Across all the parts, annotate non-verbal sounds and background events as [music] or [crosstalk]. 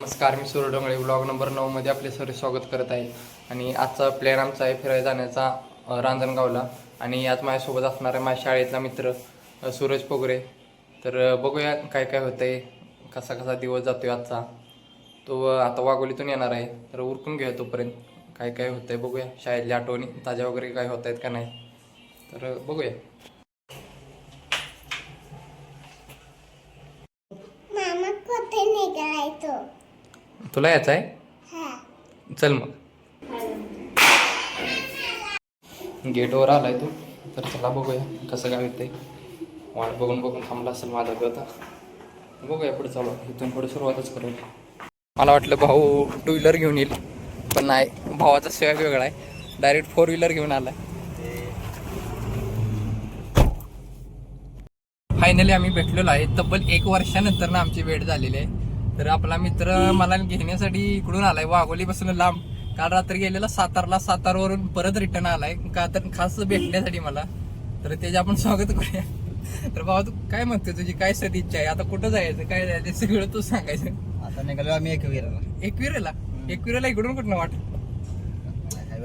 नमस्कार मी सूर्य Dongale blog number नऊमध्ये आपले सर स्वागत करत आहे. आणि आजचा प्लॅन आमचा आहे फिरायला जाण्याचा रांजणगावला. आणि आज माझ्यासोबत असणार आहे माझ्या शाळेतला मित्र सूरज पोगरे. तर बघूया काय काय होतं आहे कसा कसा दिवस जातोय आजचा. तो आता वाघोलीतून येणार आहे तर उरकून घेऊया तोपर्यंत. काय काय होतं आहे बघूया शाळेतल्या आठवणी ताज्या वगैरे काय होत आहेत का नाही. तर बघूया. मामा कुठे निघायचो. तुला यायचं आहे? चल मग. गेटवर आलाय तू. तर चला बघूया कसं काय येते वाट बघून बघून थांबला असेल माझा बी आता. बघूया पुढे चालू इथून पुढे सुरुवातच करू. मला वाटलं भाऊ टू व्हीलर घेऊन येईल. पण नाही भावाचा सेवा वेगळा आहे. डायरेक्ट फोर व्हीलर घेऊन आलाय. फायनली आम्ही भेटलेलो आहे. तब्बल एक वर्षानंतर ना आमची भेट झालेली आहे. तर आपला मित्र मला घेण्यासाठी इकडून आलाय वाघोलीपासून लांब. काल रात्री गेलेला सातारला सातारवरून परत रिटर्न आलाय. का तर खास भेटण्यासाठी मला. तर त्याचे आपण स्वागत करूया. तर बाबा तू काय म्हणतोय? तुझी काय सदिच्छा आहे? आता कुठं जायचं? काय जायचं? सगळं तू सांगायचं. आता निघालो आम्ही एक विराला एकविरेला एकविरेला इकडून कुठं वाट?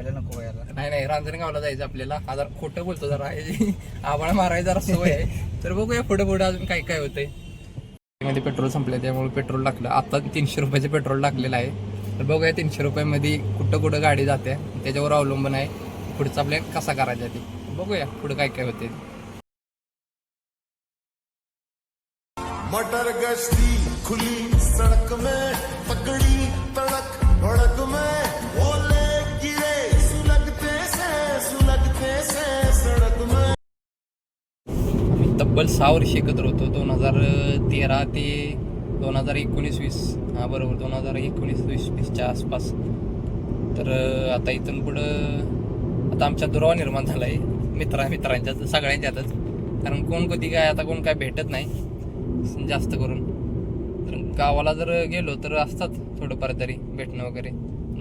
नको नाही नाही रांजणगावला जायचं आपल्याला. हा जरा खोटं बोलतो जरा. आबाळ मारायला जरा सवय आहे. तर बघूया पुढे पुढे अजून काय काय होतंय. मध्ये पेट्रोल संपलं त्यामुळे पेट्रोल टाकलं. आता तीनशे रुपयाचं पेट्रोल टाकलेलं आहे. तर बघूया तीनशे रुपयामध्ये कुठं कुठं गाडी जाते त्याच्यावर अवलंबून आहे. पुढचा प्लॅन कसा करायचा ते. बघूया पुढं काय काय होते. मटर गश्ती खुली सड़क में तकड़ी तड़क भड़क में. तब्बल सहा वर्ष एकत्र होतो. दोन हजार तेरा ते दोन हजार एकोणीस वीस हा बरोबर. दोन हजार एकोणीस वीस वीसच्या आसपास. तर आता इथून पुढं आता आमच्या दुरावा निर्माण झाला आहे मित्रा मित्रांच्याच सगळ्यांच्यातच कारण कोण कधी काय आता कोण काय भेटत नाही. जास्त करून. तर गावाला जर गेलो तर असतात थोडंफार तरी भेटणं वगैरे.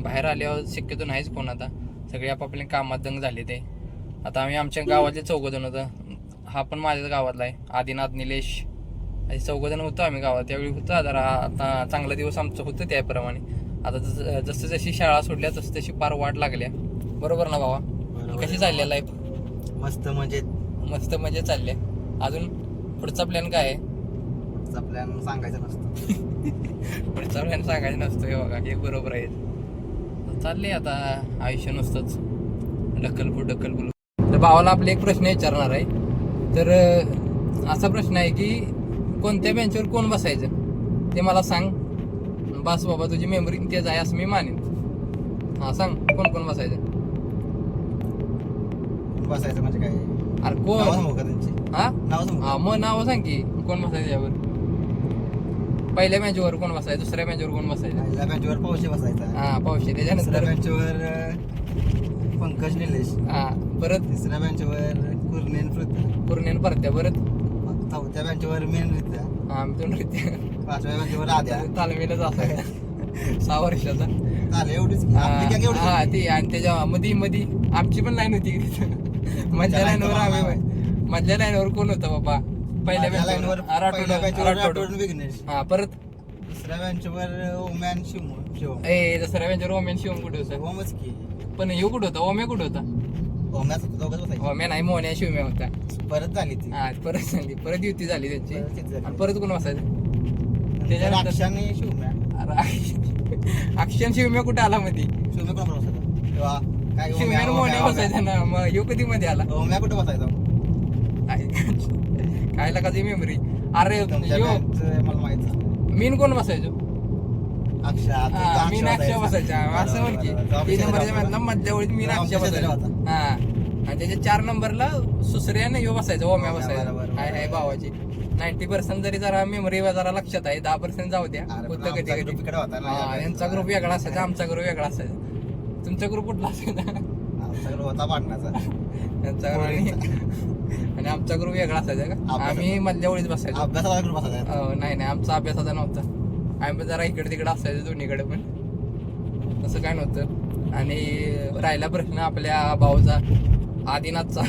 बाहेर आल्यावर शक्यतो नाहीच कोण आता. सगळे आपापल्या कामात दंग झाले ते. आता आम्ही आमच्या गावाचे चौघजण होतं. हा पण माझ्याच गावातला आहे. आदिनाथ निलेश असे चौघजण होतो आम्ही गावात. त्यावेळी होतं. जरा आता चांगला दिवस आमचं होतं त्याप्रमाणे. आता जसं जसं जशी शाळा सोडल्या तसं तशी पार वाट लागल्या. बरोबर ना बाबा. कशी चालल्या लाईफ मस्त म्हणजे मस्त मजा चालल्या. अजून पुढचा प्लॅन काय आहे? पुढचा प्लॅन सांगायचा नसतो. [laughs] पुढचा प्लॅन सांगायचं नसतो हे बघा. हे बरोबर आहे. चालले आता आयुष्य नुसतंच. ढकलपूर ढकलपूर तर भावाला आपले एक प्रश्न विचारणार आहे. तर असा प्रश्न आहे की कोणत्या बेंचवर कोण बसायचं? ते मला सांग. बस बाबा तुझी मेमरी तेच आहे असं मी मानेन. हा सांग. कोण कोण बसायचं? बसायचं म्हणजे काय? अरे कोण? हा? हा मग नाव सांग की कोण बसायचं यावर. पहिल्या मॅचवर कोण बसायचं दुसऱ्या मॅचवर कोण बसायचं? पहिल्या बेंचवर पावशे बसायचा. हा पावशे. त्याच्यानंतर बेंचवर अं, पंकज निलेश. हा. परत तिसऱ्या बेंचवर कुर्नेन पृथ्वी. पूर्ण परत्या परत? चौथ्या बेंचवर मेन रित्या. हा दोन रित्या. पाचव्या बेंचवर आद्या. तालमीलाच असायचा [laughs] सहा वर्षाचा. चालेल एवढीच? आपली गॅंग हा हा, ती आणि त्याच्या मधी मधी. आमची पण लाईन होती. मधल्या लाईनवर आम्ही मधल्या लाईनवर कोण होतं बाबा? पहिल्या माझ्या लाईनवर bench वर पहिल्या बेंचवर राठोड. राठोड विघ्नेश. हा परत? दुसऱ्या बेंचवर ओमॅन शिव शिव ए दुसऱ्या बेंचवर ओमेन शिवम कुठे होता? ओमच की. पण येऊ कुठं होता? ओमे कुठं होता? ओम्याच दोघच बसायचे. ओमे नाही मोन्या शिवम्या होता परत झाली ती. हा परत झाली. परत युती झाली त्यांची. परत युती झाली. आणि परत कोण बसायचं? त्याच्यानंतर त्याच्यानंतर- अक्षाने शिवम्या. अरे, अक्षर शिवम्या कुठे आला मध्ये शिवम्या कोण बसायचा? तेव्हा काय शिवम्या मोन्या बसायचा ना मग यो कधी मध्ये आला? ओम्या कुठं बसायचा? काय- काय लागायची मेमरी अरे तुमच्या यो बँकचं मला माहीत. मीन कोण बसायचो? अक्षा तू तर मी नाक्ष बसायचा. बसायच्या असं म्हण की. तीन नंबरच्या ओळीत मी नाक्ष होता. हा. आणि त्याच्या चार नंबरला सुसऱ्याने यो बसायचा ओम्या बसायचा. हाय हाय. भावाची. नाईन्टी पर्सेंट जरी जरा मेमरी जरा लक्षात आहे दहा पर्सेंट जाऊ द्या. होतं कधी कधी यांचा ग्रुप. वेगळा असायचा आमचा ग्रुप वेगळा असायचा. तुमचा ग्रुप कुठला असायचा होता आणि आमचा ग्रुप वेगळा असायचा का. आम्ही मधल्या ओळीत बसायचो. अभ्यासाचा ग्रुप असायचा. नाही नाही आमचा अभ्यासाचा नव्हता. आम्ही जरा इकडे तिकडे असायचो दोन्हीकडे पण. तसं काय नव्हतं. आणि राहिला प्रश्न आपल्या भाऊचा आदिनाथचा.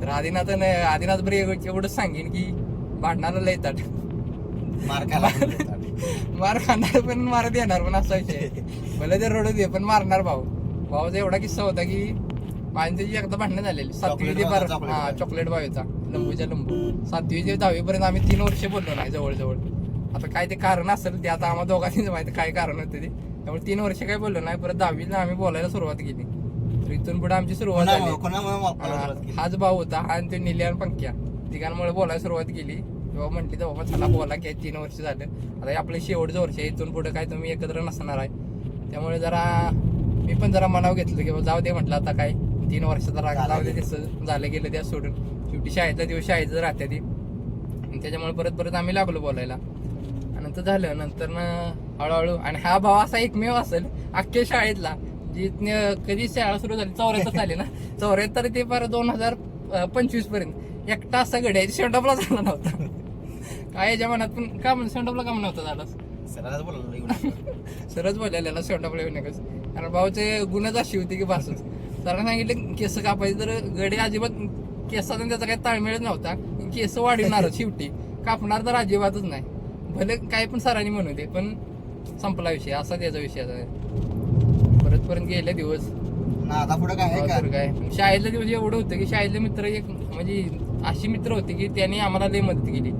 तर आदिनाथानं आदिनाथ बरे एवढंच सांगेन की भांडणाला लय ताट मार्काला [laughs] मार खाणार पण मार देणार पण असा विषय. भले ते रडू दे पण मारणार भाऊ. भावाचा एवढा किस्सा होता की माझी एकदा भांडणं झालेली सातवी ते बार हा. चॉकलेट भावेचा. लंबूच्या लंबू. सातवी ते दहावी पर्यंत आम्ही तीन वर्ष बोललो नाही जवळजवळ. आता काय ते कारण असेल ते आता आम्हाला दोघांनीच माहिती काय कारण होते ते. त्यामुळे तीन वर्ष काय बोललो नाही परत दहावीला आम्ही बोलायला सुरुवात केली. तर इथून पुढे आमची सुरुवात झाली? हाच भाऊ होता आणि ते निल्या आणि पंक्या. तिघांमुळे बोलायला सुरुवात केली. तेव्हा म्हटली तर बाबा चला बोला की तीन वर्ष झालं. आता हे आपलं शेवटचं वर्ष इथून पुढे काय तुम्ही एकत्र नसणार आहे. त्यामुळे जरा मी पण जरा मनाव घेतलं की जाऊ दे म्हटलं आता काय तीन वर्षाचा राग झालं जाऊ दे गेलं. तसं झालं गेलं त्या सोडून. शेवटी शाळेतला दिवस शाळेतच राहते ती. त्याच्यामुळे परत परत आम्ही लागलो बोलायला. नंतर झालं नंतर ना हळूहळू आणि हा भाव असा एकमेव असेल अख्ख्या शाळेतला. जी न- कधी शाळा सुरू झाली चौऱ्याहत्तर झाली ना. [laughs] चौऱ्याहत्तर ते पर दोन हजार पंचवीसपर्यंत. एकटा असा गड्या शेंडपला झाला नव्हता. काय याच्या मनात पण का म्हणजे शेंडपला का नव्हता झाला. सरच बोलायला शेंडपला येऊ नकच कारण भाऊचे गुन्हेच अशी होती की भासूच सरांना सांगितलं केस कापायचे तर गडे अजिबात केसाचा त्याचा काही ताळमेळच नव्हता. केस वाढवणार शेवटी. कापणार तर अजिबातच नाही. भले काय पण सरांनी म्हणू दे पण संपला विषय असा त्याचा विषय परत परत गेले दिवस. आता पुढे काय काय. शाळेतले दिवस एवढं होतं की शाळेतले मित्र एक म्हणजे अशी मित्र होते की त्यांनी आम्हाला लई मदत केली.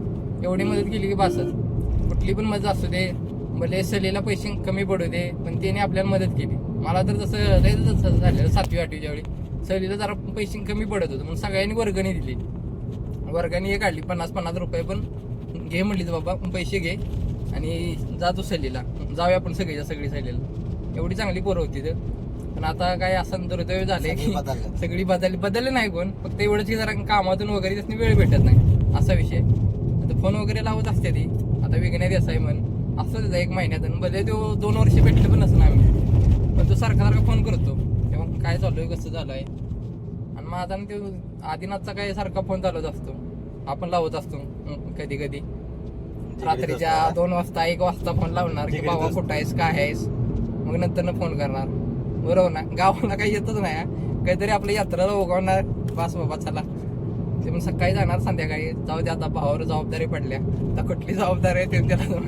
एवढी मदत केली की बासच. कुठली पण मदत असू दे भले सहलीला पैसे कमी पडू दे पण त्याने आपल्याला मदत केली. मला तर तसं लई तसं झालेलं सातवी आठवीच्या वेळी. सहलीला जरा पैसे कमी पडत होतं म्हणून सगळ्यांनी वर्गणी दिली. वर्गाने हे काढली पन्नास पन्नास रुपये पण घे म्हणली तर बाबा पैसे घे आणि जा तू सहलीला जाऊया आपण सगळीच्या सगळी सहलीला एवढी चांगली पोरं होती तर. पण आता काय असं दुर्दैव झाले. सगळी की बदलले. सगळी बदलली. [laughs] बदलले नाही कोण. फक्त एवढंच की जरा कामातून वगैरे त्याने वेळ भेटत नाही. असा विषय. आता फोन वगैरे लावत असते ती. आता विघ्न देसाई म्हण. असं त्याचा एक महिन्यातून भले तो दोन वर्ष भेटले पण नसं आम्ही पण तो सारखा सारखा फोन करतो. तेव्हा काय चालू आहे कसं झालं आहे आणि माझा आणि तो आदिनाथचा काय सारखा फोन चालत असतो. आपण लावत असतो. कधी कधी. रात्रीच्या दोन वाजता एक वाजता फोन लावणार की बाबा. कुठं आहेस काय आहेस? मग नंतर फोन करणार. बरोबर ना? गावाला काही येतच नाही. काहीतरी आपल्या यात्रेला उगवणार. बस बाबा चला. ते मग सकाळी जाणार संध्याकाळी. जाऊ दे आता भावावर जबाबदारी पडल्या. आता कुठली जबाबदारी आहे ते त्याला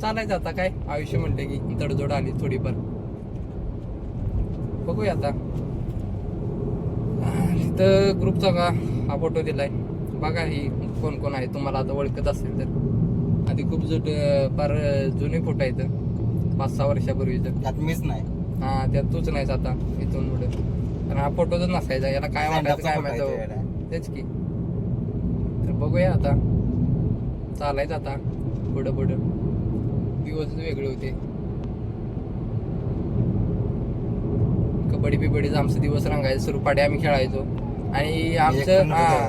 चालायचं आता काय? आयुष्य म्हणते की तडजोड आली थोडीफार. बघूया आता. तिथं ग्रुपचा का हा फोटो दिलाय. बघा ही कोण कोण आहे तुम्हाला आता ओळखत असेल तर. आधी खूप जुट फार जुने फोटो आहेत. पाच सहा वर्षापूर्वीचं त्यात मीच नाही. हा त्यात तूच नाहीस आता इथून पुढे. कारण हा फोटोच नसायचा याला काय वाटायचं काय माहिती तेच की. तर बघूया आता. चालायचं आता पुढं पुढं. दिवस वेगळे होते. कबड्डी बिबडीचा आमचे दिवस रंगायचे सुरपाडे आम्ही खेळायचो. आणि आमचं एक पण हा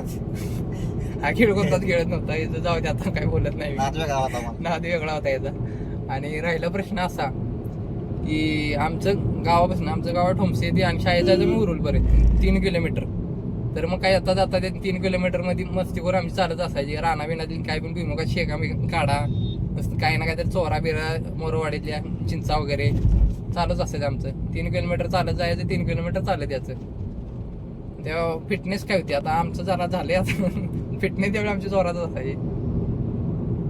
हा खेळ कोणताच खेळत नव्हता. इथं जाऊ दे आता काय बोलत नाही मी. नाद वेगळा होता मग. नाद वेगळा होता याचा. आणि राहिला प्रश्न असा की आमचं गावापासून आमचं गाव ठोमसे येते आणि जायचं मी उरुलपर्यंत. तीन किलोमीटर. तर मग काय आता जाता ते तीन किलोमीटरमध्ये मस्तीवर आमची चालत असायची. राणा बिनातील काय पण भुईमुगात शेका काढा. मस्त काही ना काहीतरी चोरा बिरा मोरवाडीतल्या चिंचा वगैरे चालूच असायचं आमचं. तीन किलोमीटर चालत जायचं तीन किलोमीटर चालत यायचं. तेव्हा फिटनेस काय होती? आता आमचं जरा झाले आता. फिटनेस त्यावेळी आमची जोरातच असायची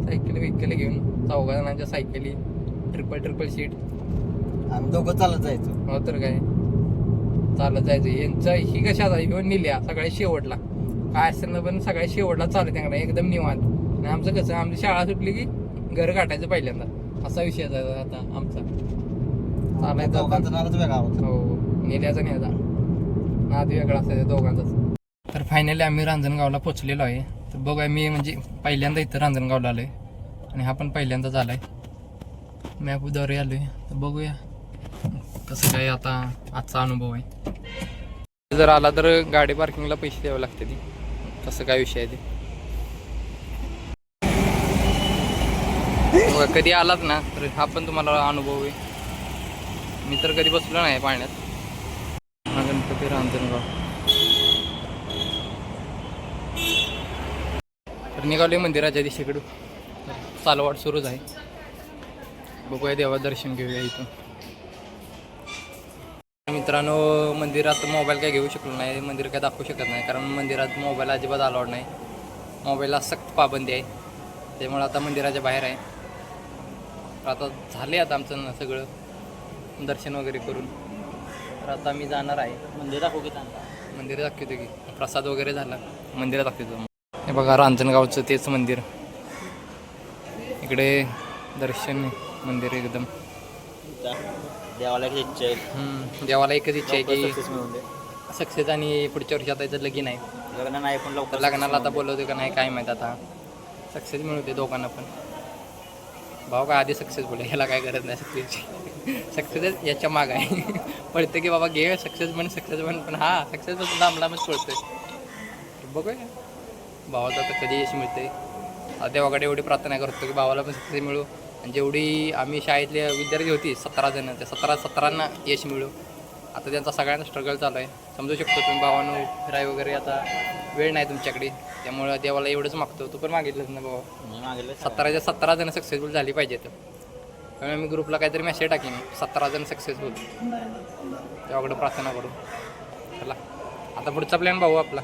सायकल बिकल घेऊन चौघा जणांच्या सायकली ट्रिपल ट्रिपल सीट आम्ही दोघं चालत जायचो. हो तर काय? चालत जायचं. यांचं ही कशा ह्यो निल्या सगळ्या शेवटला. काय असेल ना पण सगळ्या शेवटला चालत त्यांना एकदम निवांत. आणि आमचं कसं आमची शाळा सुटली की घर काटायचं पहिल्यांदा. असा विषय आहे आता आमचा. चालायचं दोघांचा आता. नादच वेगळा होता. हो नेल्याचा नेजा नाद वेगळा असायचा दोघांचाच. तर फायनली आम्ही रांजणगावला पोचलेलो आहे. तर बघूया मी म्हणजे पहिल्यांदा इथं रांजणगावला आलो आहे आणि हा पण पहिल्यांदा झाला आहे मॅपद्वारे आहे तर बघूया कसं काय आता आजचा अनुभव आहे. जर आला तर गाडी पार्किंगला पैसे द्यावे लागते ती कसं काय विषय आहे ते. कधी आलात ना तर हा पण तुम्हाला अनुभव आहे. मी तर कधी बसलो नाही पाण्यात हा गणपती रांजणगाव. तर निघालोय मंदिराच्या दिशेकडून. चालवाट सुरूच आहे. बघूया देवा दर्शन घेऊया इथून. मित्रांनो मंदिरात मोबाईल काय घेऊ शकलो नाही मंदिर काय दाखवू शकत नाही कारण मंदिरात मोबाईल अजिबात अलाउड नाही. मोबाईलला सक्त पाबंदी आहे. त्यामुळे आता मंदिराच्या बाहेर आहे. आता झाले आता आमचं न- सगळं दर्शन वगैरे करून. तर आता मी जाणार आहे. मंदिर दाखवू की मंदिर दाखवतो की. प्रसाद वगैरे झाला. मंदिरात दाखवतो. हे बघा रांजणगावचं तेच मंदिर. इकडे दर्शन मंदिर एकदम. देवाला देवाला एकच इच्छा आहे की सक्सेस आणि पुढच्या वर्षी आता याचं लगीन आहे. लग्न नाही पण तर लवकर लग्नाला आता बोलवते का नाही काय माहीत आता. सक्सेस मिळवते दोघांना पण. भाऊ काय आधी सक्सेस बोले ह्याला काय गरज नाही सक्सेसची सक्सेस याच्या माग आहे. पळते की बाबा घे सक्सेस म्हण सक्सेस म्हण पण हा सक्सेस लांब लांबच पळतोय. बघूया. भावाचं आता कधी यश मिळते आता देवाकडे एवढी प्रार्थना करतो की भावाला पण सक्सेस मिळू. आणि जेवढी आम्ही शाळेतले विद्यार्थी होती सतरा जण त्या सतरा सतरांना यश मिळू. आता त्यांचा सगळ्यांचा स्ट्रगल चालू आहे. समजू शकतो तुम्ही भावानं फिराय वगैरे आता वेळ नाही तुमच्याकडे. त्यामुळं देवाला एवढंच मागतो. तू पण मागितलंच ना भावा? मी मागितलं सतराच्या सतरा जण सक्सेसफुल झाली पाहिजेत. त्यामुळे मी ग्रुपला काहीतरी मेसेज टाकीन. सतरा जण सक्सेसफुल तेव्हाकडे प्रार्थना करू. चला. आता पुढचा प्लॅन भाऊ आपला.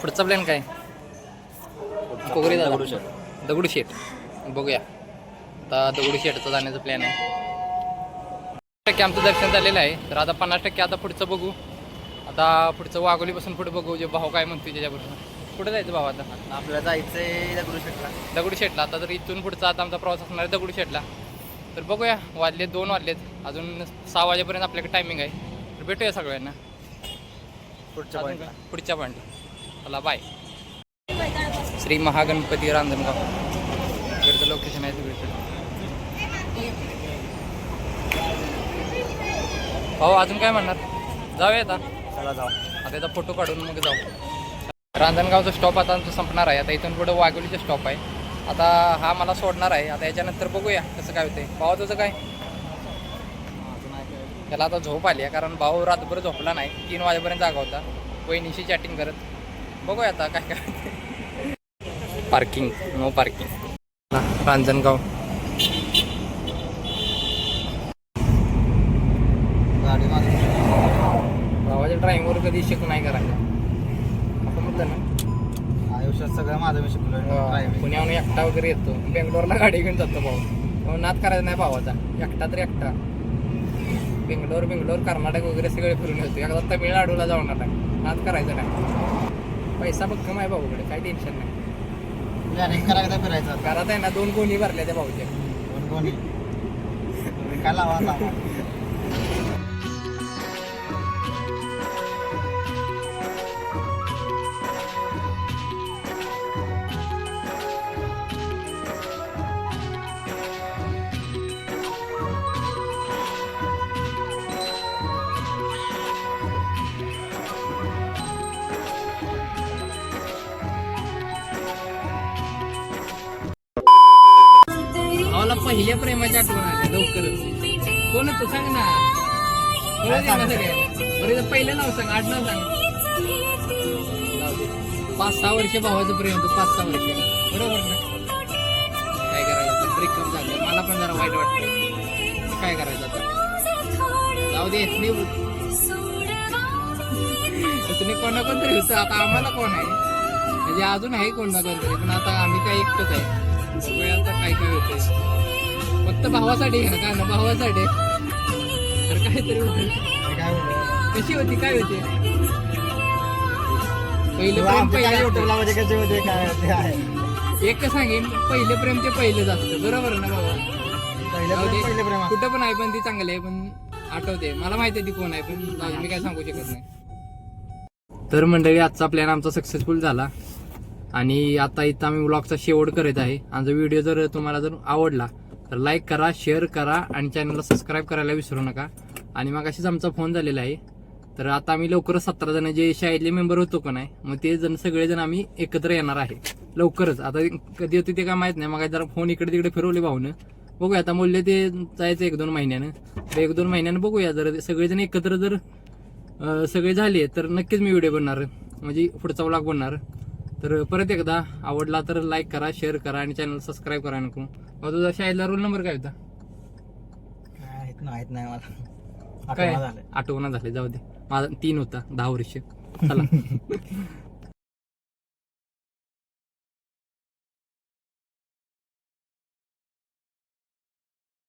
पुढचा प्लॅन काय? कोगरी दगडूशेठ. दगडूशेठ बघूया. आता दगडूशेठचा जाण्याचा प्लॅन आहे. टक्के आमचं दर्शन झालेलं आहे. तर आता पन्नास टक्के आता पुढचं बघू. आता पुढचं वाघोलीपासून पुढे बघू. जे भाऊ काय म्हणतोय त्याच्यापासून कुठे जायचं भाऊ आता? आपल्याला जायचंय दगडूशेठला दगडूशेठला आता जर इथून पुढचा आता आमचा प्रवास असणार आहे दगडूशेठला तर बघूया. वाजलेत दोन वाजलेत. अजून सहा वाजेपर्यंत आपल्याकडे टायमिंग आहे. तर भेटूया सगळ्यांना. पुढच्या पॉईंटला? पुढच्या पॉईंटला चला बाय श्री महागणपती रांजणगाव. इकडचं लोकेशन आहे सगळीकडे हो अजून काय म्हणणार? जाऊया आता. चला जाऊ. आता याचा फोटो काढून मग जाऊ. रांजणगावचा स्टॉप आता आमचा संपणार आहे. आता इथून पुढे वाघोलीचा स्टॉप आहे. आता हा मला सोडणार आहे. आता याच्यानंतर बघूया कसं काय होते भाऊ तुझं काय? त्याला आता झोप आली आहे कारण भाऊ रातभर झोपला नाही. तीन वाजेपर्यंत जागा होता. वहिनीशी चॅटिंग करत. बघूया आता काय काय पार्किंग नो पार्किंग रांजणगाव. गाडी भावाच्या ड्रायव्हर कधी शिकू नाही करायचं आपण म्हटलं ना. आयुष्यात सगळं माझं मी शिकलो ड्रायव्हिंग पुण्याहून एकटा वगैरे येतो. बेंगलोरला गाडी घेऊन जातो भाऊ. नाद करायचा नाही भावाचा. एकटा तरी एकटा. बेंगलोर बेंगलोर कर्नाटक वगैरे सगळे फिरून येतो. एकदा तमिळनाडूला जाऊन आला नाद करायचा नाही. पैसा भक्कम आहे भाऊकडे काही टेन्शन नाही. प्लॅनिंग करायला फिरायचं. घरात आहे ना दोन कोणी भरल्या त्या भाऊच्या. कोण कोणी काय लावा लावा पहिल्या प्रेमाच्या आठवण आल्या लवकरच. कोण तू? सांग ना. कळू दे ना सगळ्यांना. बरं इथं पहिलं नाव सांग. आठ नाव सांग. पाच सहा वर्ष भावाचं प्रेम होतं. पाच सहा वर्ष. बरोबर ना? काय करायचं? आता ब्रेकअप झालं. मला पण जरा वाईट वाटतं. काय करायचं आता? जाऊ दे तुम्ही कोणा कोणतरी होतं. आता आम्हाला कोण आहे? म्हणजे अजून आहे कोण ना कोणतरी पण आता आम्ही काय एकटंच आहे. बघूया आता काय काय होतंय? फक्त भावासाठी घ्या का ना भावासाठी? तर काहीतरी? कशी होती? काय होती? पहिलं प्रेम काय पहिलं म्हणजे एक सांगेन पहिले प्रेम ते पहिलेच असतं. बरोबर ना बाबा. कुठं पण आहे पण ती चांगली आहे पण आठवते. मला माहिती आहे ती कोण आहे पण मी काय सांगू शकत नाही. तर मंडळी आजचा प्लॅन आमचा सक्सेसफुल झाला. आणि आता इथं आम्ही ब्लॉगचा शेवट करत आहे. आमचा व्हिडिओ जर तुम्हाला जर आवडला तर लाईक करा शेअर करा आणि चॅनलला सबस्क्राईब करायला विसरू नका. आणि मग अशीच आमचा फोन झालेला आहे. तर आता आम्ही लवकरच सतरा जण जे शाळेतले मेंबर होतो का नाही मग ते जण सगळेजण आम्ही एकत्र येणार आहे. लवकरच. आता कधी होते ते काय माहीत नाही. मग जरा फोन इकडे तिकडे फिरवले भाऊनं. बघूया आता मूल्य ते जायचं एक दोन महिन्यानं. तर एक दोन महिन्यानं बघूया जर सगळेजण एकत्र जर सगळे झाले तर नक्कीच मी व्हिडिओ बनणार. म्हणजे पुढचा व्लॉग बनणार. तर परत एकदा आवडला तर लाईक करा शेअर करा आणि चॅनल सबस्क्राईब करा नको. मग तुझा शाळेतला रोल नंबर काय होता? काय माहीत माहीत नाही मला. काय? आठवणा झालं आठवणा झाले जाऊ दे. माझा तीन होता दहा वर्ष. चला. [laughs]